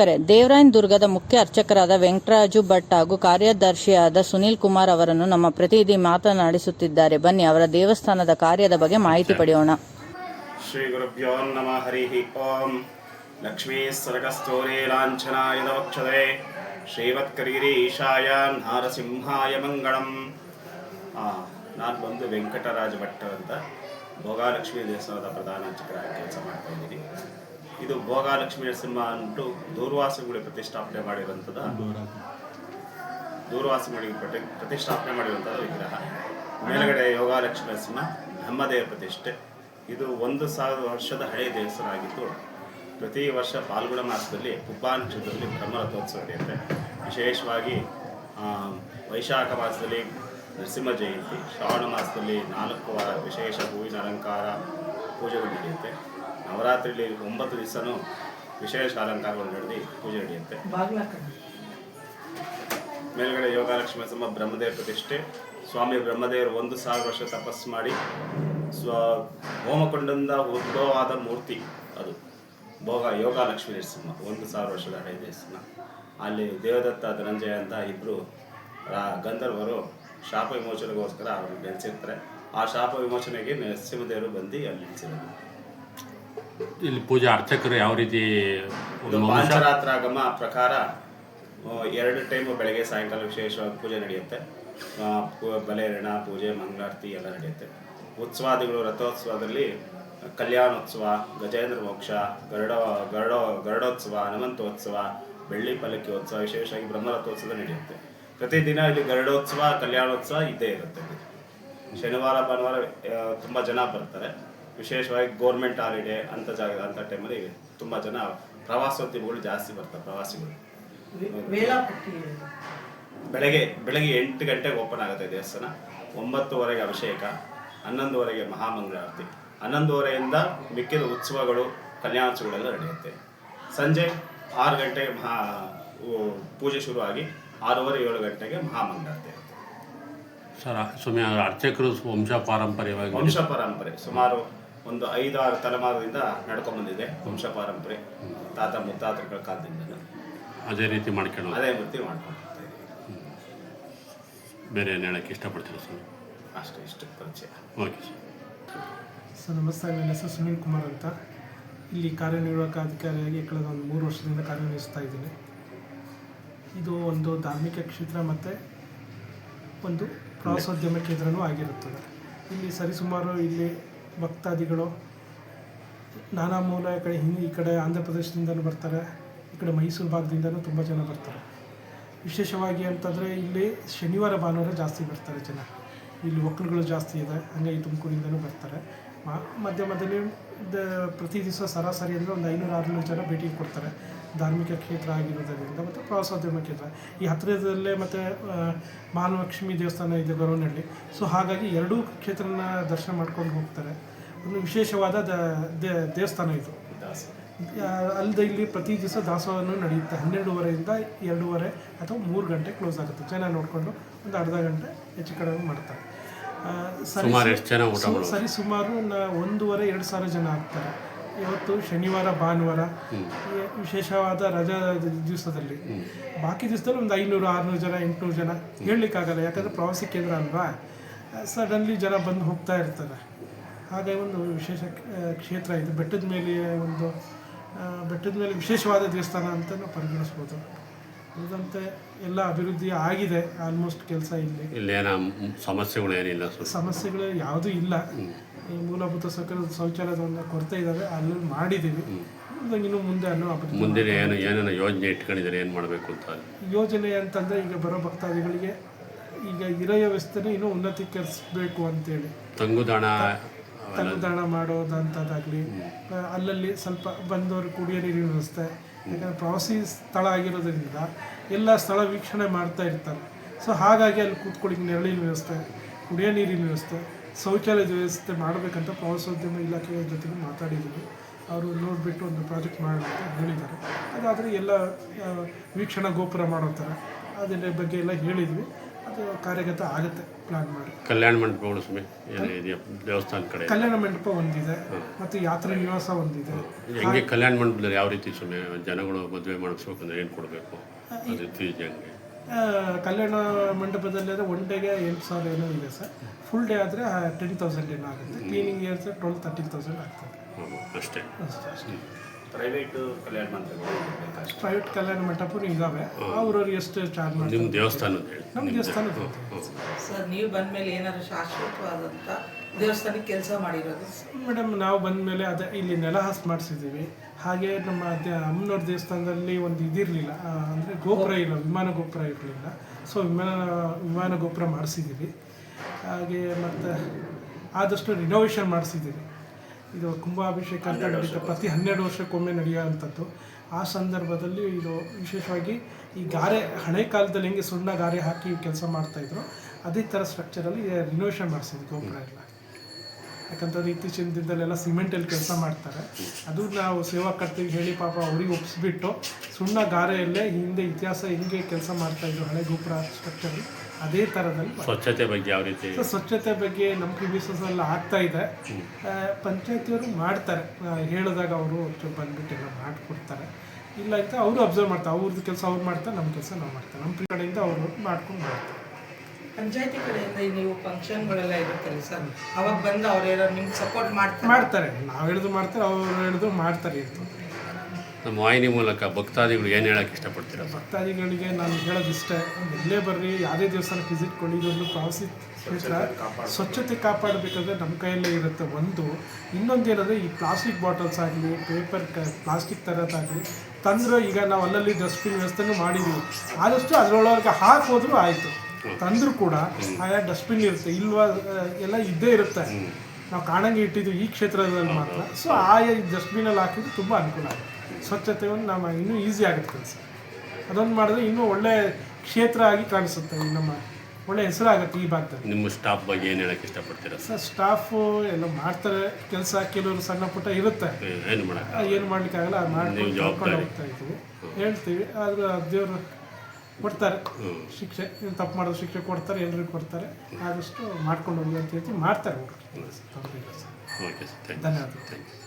ವೀಕ್ಷಕರೇ ದೇವರಾಯನ್ ದುರ್ಗದ ಮುಖ್ಯ ಅರ್ಚಕರಾದ ವೆಂಕಟರಾಜು ಭಟ್ ಹಾಗೂ ಕಾರ್ಯದರ್ಶಿಯಾದ ಸುನೀಲ್ ಕುಮಾರ್ ಅವರನ್ನು ನಮ್ಮ ಪ್ರತಿನಿಧಿ ಮಾತನಾಡಿಸುತ್ತಿದ್ದಾರೆ. ಬನ್ನಿ, ಅವರ ದೇವಸ್ಥಾನದ ಕಾರ್ಯದ ಬಗ್ಗೆ ಮಾಹಿತಿ ಪಡೆಯೋಣ. ಶ್ರೀ ಗುರುಭ್ಯೋ ನಮ, ಹರಿ ಓಂ. ಲಕ್ಷ್ಮೀ ಸರ್ಗಸ್ತೋರೆ ಲಾಂಛನಾಯ ವಕ್ಷದೆ ಶ್ರೀವತ್ಕರೀರಿ ಈಶಾಯ ನಾರಸಿಂಹಾಯ ಮಂಗಳಂ. ನಾನು ಬಂದು ವೆಂಕಟರಾಜ ಭಟ್ ಅಂತ ಭೋಗಾಲಕ್ಷ್ಮಿ ದೇವಸ್ಥಾನದ ಪ್ರಧಾನ ಅರ್ಚಕರಾಗಿ ಕೆಲಸ ಮಾಡ್ತಾ ಇದ್ದೀನಿ. ಇದು ಭೋಗಾಲಕ್ಷ್ಮಿ ನರಸಿಂಹ ಅಂದ್ಬಿಟ್ಟು ದೂರ್ವಾಸಿಗಳಿಗೆ ಪ್ರತಿಷ್ಠಾಪನೆ ಮಾಡಿರುವಂಥದ್ದು ದೂರ್ವಾಸಿಗಳಿಗೆ ಪ್ರತಿ ಪ್ರತಿಷ್ಠಾಪನೆ ಮಾಡಿರುವಂಥದ್ದು ವಿಗ್ರಹ. ಮೇಲುಗಡೆ ಯೋಗಾಲಕ್ಷ್ಮಿ ನರಸಿಂಹ ಬ್ರಹ್ಮದೇವ ಪ್ರತಿಷ್ಠೆ. ಇದು ಒಂದು ಸಾವಿರ ವರ್ಷದ ಹಳೆಯ ದೇವಸ್ಥಾನ ಆಗಿದ್ದು ಪ್ರತಿ ವರ್ಷ ಫಾಲ್ಗುಣ ಮಾಸದಲ್ಲಿ ನಕ್ಷತ್ರದಲ್ಲಿ ಬ್ರಹ್ಮರಥೋತ್ಸವ ನಡೆಯುತ್ತೆ. ವಿಶೇಷವಾಗಿ ವೈಶಾಖ ಮಾಸದಲ್ಲಿ ನರಸಿಂಹ ಜಯಂತಿ, ಶ್ರಾವಣ ಮಾಸದಲ್ಲಿ ನಾಲ್ಕು ವಾರ ವಿಶೇಷ ಹೂವಿನ ಅಲಂಕಾರ, ಪೂಜೆಗಳು ನಡೆಯುತ್ತೆ. ನವರಾತ್ರಿಯಲ್ಲಿ ಒಂಬತ್ತು ದಿವಸನೂ ವಿಶೇಷ ಅಲಂಕಾರಗಳು ನಡೆದು ಪೂಜೆ ನಡೆಯುತ್ತೆ. ಮೇಲ್ಗಡೆ ಯೋಗಾಲಕ್ಷ್ಮಿ ಸಮ ಬ್ರಹ್ಮದೇವ ಪ್ರತಿಷ್ಠೆ. ಸ್ವಾಮಿ ಬ್ರಹ್ಮದೇವರು ಒಂದು ಸಾವಿರ ವರ್ಷ ತಪಸ್ಸು ಮಾಡಿ ಸ್ವ ಹೋಮಕೊಂಡದಿಂದ ಉದ್ಭವವಾದ ಮೂರ್ತಿ ಅದು. ಭೋಗ ಯೋಗಾಲಕ್ಷ್ಮಿ ನರಸಿಂಹ, ಒಂದು ಸಾವಿರ ವರ್ಷದ ಹಳೆಯ ದೇವಸ್ಥಾನ. ಅಲ್ಲಿ ದೇವದತ್ತ ಧನಂಜಯ ಅಂತ ಇಬ್ಬರು ಗಂಧರ್ವರು ಶಾಪ ವಿಮೋಚನೆಗೋಸ್ಕರ ಅವರು ನೆಲೆಸಿರ್ತಾರೆ ಆ ಶಾಪ ವಿಮೋಚನೆಗೆ ನರಸಿಂಹದೇವರು ಬಂದು ಅಲ್ಲಿ ನಿಲ್ಲಿಸಿರೋದು ಇಲ್ಲಿ ಪೂಜಾ ಅರ್ಚಕರು ಯಾವ ರೀತಿ ಪಾಂಚರಾತ್ರಾಗಮ ಪ್ರಕಾರ ಎರಡು ಟೈಮು ಬೆಳಗ್ಗೆ ಸಾಯಂಕಾಲ ವಿಶೇಷವಾಗಿ ಪೂಜೆ ನಡೆಯುತ್ತೆ. ಬಲೆರಣ ಪೂಜೆ ಮಂಗಳಾರತಿ ಎಲ್ಲ ನಡೆಯುತ್ತೆ. ಉತ್ಸವಾದಿಗಳು ರಥೋತ್ಸವದಲ್ಲಿ ಕಲ್ಯಾಣೋತ್ಸವ ಗಜೇಂದ್ರ ಮೋಕ್ಷ ಗರುಡ ಗರುಡ ಗರುಡೋತ್ಸವ ಹನುಮಂತೋತ್ಸವ ಬೆಳ್ಳಿ ಪಲ್ಲಕ್ಕಿ ಉತ್ಸವ ವಿಶೇಷವಾಗಿ ಬ್ರಹ್ಮರಥೋತ್ಸವ ನಡೆಯುತ್ತೆ. ಪ್ರತಿದಿನ ಇಲ್ಲಿ ಗರುಡೋತ್ಸವ ಕಲ್ಯಾಣೋತ್ಸವ ಇದ್ದೇ ಇರುತ್ತೆ. ಶನಿವಾರ ಭಾನುವಾರ ತುಂಬ ಜನ ಬರ್ತಾರೆ. ವಿಶೇಷವಾಗಿ ಗೋರ್ಮೆಂಟ್ ಹಾಲಿಡೇ ಅಂತ ಜಾಗ ಅಂತ ಟೈಮಲ್ಲಿ ತುಂಬ ಜನ ಪ್ರವಾಸೋದ್ಯಮಗಳು ಜಾಸ್ತಿ ಬರ್ತಾರೆ ಪ್ರವಾಸಿಗಳು ಬೆಳಗ್ಗೆ ಬೆಳಗ್ಗೆ ಎಂಟು ಗಂಟೆಗೆ ಓಪನ್ ಆಗುತ್ತೆ ದೇವಸ್ಥಾನ. ಒಂಬತ್ತುವರೆಗೆ ಅಭಿಷೇಕ ಹನ್ನೊಂದುವರೆಗೆ ಮಹಾಮಂಗಳಾರತಿ ಹನ್ನೊಂದುವರೆಯಿಂದ ಮಿಕ್ಕಿದ ಉತ್ಸವಗಳು ಕಲ್ಯಾಣೋತ್ಸವಗಳೆಲ್ಲ ನಡೆಯುತ್ತೆ. ಸಂಜೆ ಆರು ಗಂಟೆಗೆ ಮಹಾ ಪೂಜೆ ಶುರುವಾಗಿ ಆರೂವರೆ ಏಳು ಗಂಟೆಗೆ ಮಹಾಮಂಗಳಾರತಿ ಸರ್ ಸುಮಾರು ಅರ್ಚಕರು ವಂಶ ಪಾರಂಪರ್ಯವಾಗಿ ವಂಶ ಪಾರಂಪರೆ ಸುಮಾರು ಒಂದು ಐದಾರು ತಲೆಮಾರದಿಂದ ನಡ್ಕೊಂಡ್ಬಂದಿದೆ ವಂಶ ಪಾರಂಪರೆ ತಾತ ಮುತ್ತಾತಗಳ ಕಾಲದಿಂದ ಅದೇ ರೀತಿ ಮಾಡ್ಕೊಂಡು ಅದೇ ರೀತಿ ಮಾಡ್ಕೊಂಡು ಬೇರೆ ಏನು ಹೇಳಕ್ಕೆ ಇಷ್ಟಪಡ್ತೀರಾ ಸರ್? ಅಷ್ಟೇ ಇಷ್ಟು ಪರಿಚಯ. Okay sir. ಸರ್ ನಮಸ್ತೆ. ನನ್ನ ಹೆಸರು ಸುನೀಲ್ ಕುಮಾರ್ ಅಂತ. ಇಲ್ಲಿ ಕಾರ್ಯನಿರ್ವಾಹಕ ಅಧಿಕಾರಿಯಾಗಿ ಕಳೆದ ಒಂದು ಮೂರು ವರ್ಷದಿಂದ ಕಾರ್ಯನಿರ್ವಹಿಸ್ತಾ ಇದ್ದೀನಿ. ಇದು ಒಂದು ಧಾರ್ಮಿಕ ಕ್ಷೇತ್ರ ಮತ್ತು ಒಂದು ಪ್ರವಾಸೋದ್ಯಮ ಕೇಂದ್ರನೂ ಆಗಿರುತ್ತದೆ. ಇಲ್ಲಿ ಸರಿಸುಮಾರು ಇಲ್ಲಿ ಭಕ್ತಾದಿಗಳು, ನಾನಾ ಮೂಲ ಕಡೆ ಹಿಂದಿ ಈ ಕಡೆ ಆಂಧ್ರ ಪ್ರದೇಶದಿಂದಲೂ ಬರ್ತಾರೆ, ಈ ಕಡೆ ಮೈಸೂರು ಭಾಗದಿಂದಲೂ ತುಂಬ ಜನ ಬರ್ತಾರೆ. ವಿಶೇಷವಾಗಿ ಅಂತಂದರೆ ಇಲ್ಲಿ ಶನಿವಾರ ಭಾನುವಾರ ಜಾಸ್ತಿ ಬರ್ತಾರೆ ಜನ. ಇಲ್ಲಿ ಒಕ್ಕಲುಗಳು ಜಾಸ್ತಿ ಇದೆ ಹಾಗಾಗಿ ತುಮಕೂರಿಂದಲೂ ಬರ್ತಾರೆ. ಮ- ಮಧ್ಯ ಮಧ್ಯದಲ್ಲಿ ದ- ಪ್ರತಿ ದಿವಸ ಸರಾಸರಿ ಅಂದರೆ ಒಂದು ಐನೂರು, ಆರುನೂರು ಜನ ಭೇಟಿ ಕೊಡ್ತಾರೆ. ಧಾರ್ಮಿಕ ಕ್ಷೇತ್ರ ಆಗಿರೋದರಿಂದ ಮತ್ತು ಪ್ರವಾಸೋದ್ಯಮ ಕ್ಷೇತ್ರ. ಈ ಹತ್ತಿರದಲ್ಲೇ ಮತ್ತು ಮಹಾಲಕ್ಷ್ಮಿ ದೇವಸ್ಥಾನ ಇದೆ ಗೊರವನಹಳ್ಳಿ ಸೊ ಹಾಗಾಗಿ ಎರಡೂ ಕ್ಷೇತ್ರನ ದರ್ಶನ ಮಾಡ್ಕೊಂಡು ಹೋಗ್ತಾರೆ. ಒಂದು ವಿಶೇಷವಾದ ದೇವಸ್ಥಾನ ಇದು. ಅಲ್ಲದೆ ಇಲ್ಲಿ ಪ್ರತಿ ದಿವಸ ದಾಸೋಹನೂ ನಡೆಯುತ್ತೆ. ಹನ್ನೆರಡೂವರೆಯಿಂದ ಎರಡೂವರೆ ಅಥವಾ ಮೂರು ಗಂಟೆ ಕ್ಲೋಸ್ ಆಗುತ್ತೆ. ಜನ ನೋಡಿಕೊಂಡು ಒಂದು ಅರ್ಧ ಗಂಟೆ ಹೆಚ್ಚು ಕಡಿಮೆ ಮಾಡ್ತಾರೆ. ಸುಮಾರು ಎಷ್ಟು ಜನ ಊಟ ಸರಿ ಸುಮಾರು ಒಂದೂವರೆ ಎರಡು ಸಾವಿರ ಜನ ಆಗ್ತಾರೆ. ಇವತ್ತು ಶನಿವಾರ ಭಾನುವಾರ ವಿಶೇಷವಾದ ರಜಾ ದಿವಸದಲ್ಲಿ. ಬಾಕಿ ದಿವಸದಲ್ಲಿ ಒಂದು ಐನೂರು ಆರುನೂರು ಜನ ಎಂಟುನೂರು ಜನ ಹೇಳಲಿಕ್ಕಾಗಲ್ಲ. ಯಾಕಂದರೆ ಪ್ರವಾಸಿ ಕೇಂದ್ರ ಅಲ್ವಾ? ಸಡನ್ಲಿ ಜನ ಬಂದು ಹೋಗ್ತಾ ಇರ್ತಾರೆ. ಹಾಗೆ ಒಂದು ವಿಶೇಷ ಕ್ಷೇತ್ರ ಇದು. ಬೆಟ್ಟದ ಮೇಲೆ ಒಂದು ಬೆಟ್ಟದ ಮೇಲೆ ವಿಶೇಷವಾದ ದೇವಸ್ಥಾನ ಅಂತ ನಾವು ಪರಿಗಣಿಸ್ಬೋದು. ಉಳಿದಂತೆ ಎಲ್ಲ ಅಭಿವೃದ್ಧಿ ಆಗಿದೆ. ಆಲ್ಮೋಸ್ಟ್ ಕೆಲಸ ಇಲ್ಲಿ. ಇಲ್ಲಿ ಏನೋ ಸಮಸ್ಯೆಗಳು ಏನಿಲ್ಲ ಸಮಸ್ಯೆಗಳು ಯಾವುದೂ ಇಲ್ಲ. ಈ ಮೂಲಭೂತ ಸೌಕರ್ಯ ಶೌಚಾಲಯದ ಕೊರತೆ ಇದ್ದಾವೆ ಅಲ್ಲಿ ಮಾಡಿದ್ದೀವಿ. ಇನ್ನು ಮುಂದೆ ಅನ್ನೋ ಮುಂದಿನ ಏನು ಏನೇನು ಯೋಜನೆ ಇಟ್ಕೊಂಡಿದ್ದಾರೆ ಏನು ಮಾಡಬೇಕು ಅಂತ? ಯೋಜನೆ ಅಂತಂದರೆ ಈಗ ಬರೋ ಭಕ್ತಾದಿಗಳಿಗೆ ಈಗ ಇರೋ ವ್ಯವಸ್ಥೆನೇ ಇನ್ನೂ ಉನ್ನತೀಕರಿಸಬೇಕು ಅಂತೇಳಿ. ತಂಗುದಾಣ ತಂಗುದಾಣ ಮಾಡೋದಂಥದ್ದಾಗಲಿ ಅಲ್ಲಲ್ಲಿ ಸ್ವಲ್ಪ ಬಂದವರು ಕುಡಿಯೋ ನೀರಿನ ವ್ಯವಸ್ಥೆ ಯಾಕಂದರೆ ಪ್ರವಾಸಿ ಸ್ಥಳ ಆಗಿರೋದ್ರಿಂದ ಎಲ್ಲ ಸ್ಥಳ ವೀಕ್ಷಣೆ ಮಾಡ್ತಾ ಇರ್ತಾರೆ. ಸೊ ಹಾಗಾಗಿ ಅಲ್ಲಿ ಕೂತ್ಕೊಳ್ಳಿಕ್ಕೆ ನೆರಳಿನ ವ್ಯವಸ್ಥೆ ಕುಡಿಯೋ ನೀರಿನ ವ್ಯವಸ್ಥೆ ಶೌಚಾಲಯದ ವ್ಯವಸ್ಥೆ ಮಾಡಬೇಕಂತ ಪ್ರವಾಸೋದ್ಯಮ ಇಲಾಖೆಯ ಜೊತೆಗೆ ಮಾತಾಡಿದ್ದೀವಿ. ಅವರು ನೋಡಿಬಿಟ್ಟು ಒಂದು ಪ್ರಾಜೆಕ್ಟ್ ಅಂತ ಹೇಳಿದ್ದಾರೆ. ಅದಾದರೆ ಎಲ್ಲ ವೀಕ್ಷಣಾ ಗೋಪುರ ಮಾಡೋ ಥರ ಅದರ ಬಗ್ಗೆ ಎಲ್ಲ ಹೇಳಿದ್ವಿ. ಅದು ಕಾರ್ಯಗತ ಆಗುತ್ತೆ ಪ್ಲಾನ್ ಮಾಡಿ. ಕಲ್ಯಾಣ ಮಂಟಪಗಳು ದೇವಸ್ಥಾನ ಕಡೆ? ಕಲ್ಯಾಣ ಮಂಟಪ ಒಂದಿದೆ ಮತ್ತು ಯಾತ್ರಾ ನಿವಾಸ ಒಂದಿದೆ. ಹೆಂಗೆ ಕಲ್ಯಾಣ ಮಂಟಪದಲ್ಲಿ ಯಾವ ರೀತಿ ಸುಮ್ಮನೆ ಜನಗಳು ಮದುವೆ ಮಾಡಿಸ್ಬೇಕಂದ್ರೆ ಏನು ಕೊಡಬೇಕು? ಅದು ಫೀಸ್ ಹೆಂಗೆ? ಕಲ್ಯಾಣ ಮಂಟಪದಲ್ಲಿ ಆದರೆ ಒನ್ ಡೇಗೆ ಎಂಟು ಸಾವಿರ ಏನೋ ಇದೆ ಸರ್. ಫುಲ್ ಡೇ ಆದರೆ ಟೆನ್ ತೌಸಂಡ್ ಏನೋ ಆಗುತ್ತೆ. Cleaning air sir twelve thirteen thousand ಆಗ್ತದೆ. ಅಷ್ಟೇ. ಅಷ್ಟೇ ಅಷ್ಟೇ. ಪ್ರೈವೇಟು ಕಲ್ಯಾಣ ಪ್ರೈವೇಟ್ ಕಲ್ಯಾಣ ಮಂಟಪನೂ ಇದ್ದಾವೆ ಅವ್ರವ್ರು ಎಷ್ಟು ಚಾರ್ಜ್ ಮಾಡ್ತಾರೆ. ನಿಮ್ಮ ದೇವಸ್ಥಾನ ನಮ್ಮ ದೇವಸ್ಥಾನ ಸರ್ ನೀವು ಬಂದ್ಮೇಲೆ ಏನಾದ್ರು ಶಾಶ್ವತವಾದಂಥ ದೇವಸ್ಥಾನಕ್ಕೆ ಕೆಲಸ ಮಾಡಿರೋದು? ಮೇಡಮ್ ನಾವು ಬಂದ ಮೇಲೆ ಅದೇ ಇಲ್ಲಿ ನೆಲ ಹಾಸ್ ಮಾಡಿಸಿದ್ದೀವಿ. ಹಾಗೆ ನಮ್ಮ ದೇ ಅಮ್ಮನವ್ರ ದೇವಸ್ಥಾನದಲ್ಲಿ ಒಂದು ಇದಿರಲಿಲ್ಲ. ಅಂದರೆ ಗೋಪುರ ಇಲ್ಲ ವಿಮಾನ ಗೋಪುರ ಇರಲಿಲ್ಲ. ಸೊ ವಿಮಾನ ವಿಮಾನ ಗೋಪುರ ಮಾಡಿಸಿದ್ದೀವಿ. ಹಾಗೆ ಮತ್ತು ಆದಷ್ಟು ರಿನೋವೇಷನ್ ಮಾಡಿಸಿದ್ದೀವಿ. ಇದು ಕುಂಭಾಭಿಷೇಕ ಅಂತ ನಡೀತಾ ಪ್ರತಿ ಹನ್ನೆರಡು ವರ್ಷಕ್ಕೊಮ್ಮೆ ನಡೆಯುವಂಥದ್ದು ಆ ಸಂದರ್ಭದಲ್ಲಿ ಇದು ವಿಶೇಷವಾಗಿ ಈ ಗಾರೆ ಹಳೆ ಕಾಲದಲ್ಲಿ ಹೆಂಗೆ ಸುಣ್ಣ ಗಾರೆ ಹಾಕಿ ಕೆಲಸ ಮಾಡ್ತಾಯಿದ್ರು ಅದೇ ಥರ ಸ್ಟ್ರಕ್ಚರಲ್ಲಿ ರಿನೋವೇಷನ್ ಮಾಡಿಸಿದ್ವಿ ಗೋಪುರ ಎಲ್ಲ. ಯಾಕಂತಂದ್ರೆ ಇತ್ತೀಚಿನ ದಿನದಲ್ಲೆಲ್ಲ ಸಿಮೆಂಟಲ್ಲಿ ಕೆಲಸ ಮಾಡ್ತಾರೆ. ಅದು ನಾವು ಸೇವಾ ಕರ್ತೀವಿ ಹೇಳಿ ಪಾಪ ಅವ್ರಿಗೆ ಒಪ್ಪಿಸ್ಬಿಟ್ಟು ಸುಣ್ಣ ಗಾರೆಯಲ್ಲೇ ಹಿಂದೆ ಇತಿಹಾಸ ಹೆಂಗೆ ಕೆಲಸ ಮಾಡ್ತಾ ಇದ್ರು ಹಳೆ ಗೋಪುರ ಸ್ಟ್ರಕ್ಚರ್ ಅದೇ ಥರದಲ್ಲಿ ಸ್ವಚ್ಛತೆ ಬಗ್ಗೆ ಯಾವ ರೀತಿ? ಸ್ವಚ್ಛತೆ ಬಗ್ಗೆ ನಮ್ಮ ಪ್ರಿವಿಸಸ್ ಎಲ್ಲ ಆಗ್ತಾ ಇದೆ. ಪಂಚಾಯತಿಯವರು ಮಾಡ್ತಾರೆ. ಹೇಳಿದಾಗ ಅವರು ಬಂದ್ಬಿಟ್ಟು ಎಲ್ಲ ಮಾಡಿಕೊಡ್ತಾರೆ. ಇಲ್ಲ ಅಂತ ಅವರು ಅಬ್ಸರ್ವ್ ಮಾಡ್ತಾರೆ. ಅವ್ರದ್ದು ಕೆಲಸ ಅವ್ರು ಮಾಡ್ತಾರೆ ನಮ್ಮ ಕೆಲಸ ನಾವು ಮಾಡ್ತಾರೆ ನಮ್ಮ ಕಡೆಯಿಂದ ಅವರು ಮಾಡ್ಕೊಂಡು ಮಾಡ್ತಾರೆ. ಪಂಚಾಯತಿ ಕಡೆಯಿಂದ ಈ ನೀವು ಫಂಕ್ಷನ್ಗಳೆಲ್ಲ ಇರುತ್ತಲ್ಲ ಸರ್ ಅವಾಗ ಬಂದು ಅವ್ರೇನೋ ನಿಮ್ಗೆ ಸಪೋರ್ಟ್ ಮಾಡ್ತಾರೆ? ಮಾಡ್ತಾರೆ. ನಾವು ಹಿಡಿದು ಮಾಡ್ತಾರೆ ಅವ್ರು ಹಿಡಿದು ಮಾಡ್ತಾರೆ ಇರ್ತದೆ ನಮ್ಮ ವಾಹಿನಿ ಮೂಲಕ ಭಕ್ತಾದಿಗಳು ಏನು ಹೇಳಕ್ಕೆ ಇಷ್ಟಪಡ್ತೀರ ಭಕ್ತಾದಿಗಳಿಗೆ ನಾನು ಹೇಳೋದು ಇಷ್ಟೇ ಎಲ್ಲೇ ಬರ್ರಿ ಯಾವುದೇ ದೇವಸ್ಥಾನಕ್ಕೆ ವಿಸಿಟ್ ಕೊಡಿ ಇದೊಂದು ಪ್ರವಾಸಿ ಕ್ಷೇತ್ರ ಸ್ವಚ್ಛತೆ ಕಾಪಾಡಬೇಕಾದ್ರೆ ನಮ್ಮ ಕೈಯಲ್ಲೇ ಇರುತ್ತೆ ಒಂದು. ಇನ್ನೊಂದು ಏನಂದರೆ ಈ ಪ್ಲಾಸ್ಟಿಕ್ ಬಾಟಲ್ಸ್ ಆಗಲಿ ಪೇಪರ್ ಕ ಪ್ಲಾಸ್ಟಿಕ್ ಥರದ್ದಾಗಲಿ ತಂದ್ರೆ ಈಗ ನಾವು ಅಲ್ಲಲ್ಲಿ ಡಸ್ಟ್ಬಿನ್ ವ್ಯವಸ್ಥೆನೂ ಮಾಡಿದ್ದೀವಿ ಆದಷ್ಟು ಅದರೊಳಗೆ ಹಾಕೋದ್ರೂ ಆಯಿತು. ತಂದರೂ ಕೂಡ ಆಯಾ ಡಸ್ಟ್ಬಿನ್ ಇರುತ್ತೆ. ಇಲ್ವಾ ಎಲ್ಲ ಇದ್ದೇ ಇರುತ್ತೆ. ನಾವು ಕಾಣಂಗೆ ಇಟ್ಟಿದ್ವಿ ಈ ಕ್ಷೇತ್ರದಲ್ಲಿ ಮಾತ್ರ. ಸೊ ಆಯಾ ಡಸ್ಟ್ಬಿನಲ್ಲಿ ಹಾಕಿದ್ರೆ ತುಂಬ ಅನುಕೂಲ ಆಗುತ್ತೆ. ಸ್ವಚ್ಛತೆಯನ್ನು ನಮ್ಮ ಇನ್ನೂ ಈಸಿ ಆಗುತ್ತೆ ಕೆಲಸ ಅದೊಂದು ಮಾಡಿದ್ರೆ ಇನ್ನೂ ಒಳ್ಳೆ ಕ್ಷೇತ್ರ ಆಗಿ ಕಾಣಿಸುತ್ತೆ. ನಮ್ಮ ಒಳ್ಳೆ ಹೆಸರಾಗುತ್ತೆ ಈ ಭಾಗದಲ್ಲಿ. ನಿಮ್ಮ ಸ್ಟಾಫ್ ಬಗ್ಗೆ ಏನು ಹೇಳಕ್ಕೆ ಇಷ್ಟಪಡ್ತೀರಾ? ಸರ್ ಸ್ಟಾಫು ಎಲ್ಲ ಮಾಡ್ತಾರೆ. ಕೆಲಸ ಕೆಲವರು ಸಣ್ಣ ಪುಟ್ಟ ಇರುತ್ತೆ. ಏನು ಮಾಡಕ್ಕೆ ಏನು ಮಾಡ್ಲಿಕ್ಕಾಗಲ್ಲ ಮಾಡ್ಕೊಂಡು ಹೋಗ್ತಾ ಇದ್ದೀವಿ. ಹೇಳ್ತೀವಿ. ಆದ್ರೆ ದೇವರು ಕೊಡ್ತಾರೆ. ಶಿಕ್ಷೆ ತಪ್ಪು ಮಾಡೋದು ಶಿಕ್ಷೆ ಕೊಡ್ತಾರೆ ಎಲ್ರಿಗೂ ಕೊಡ್ತಾರೆ. ಆದಷ್ಟು ಮಾಡ್ಕೊಂಡು ಹೋಗಿ ಅಂತ ಹೇಳ್ತೀವಿ ಮಾಡ್ತಾರೆ ಓಕೆ ಸರ್. ಥ್ಯಾಂಕ್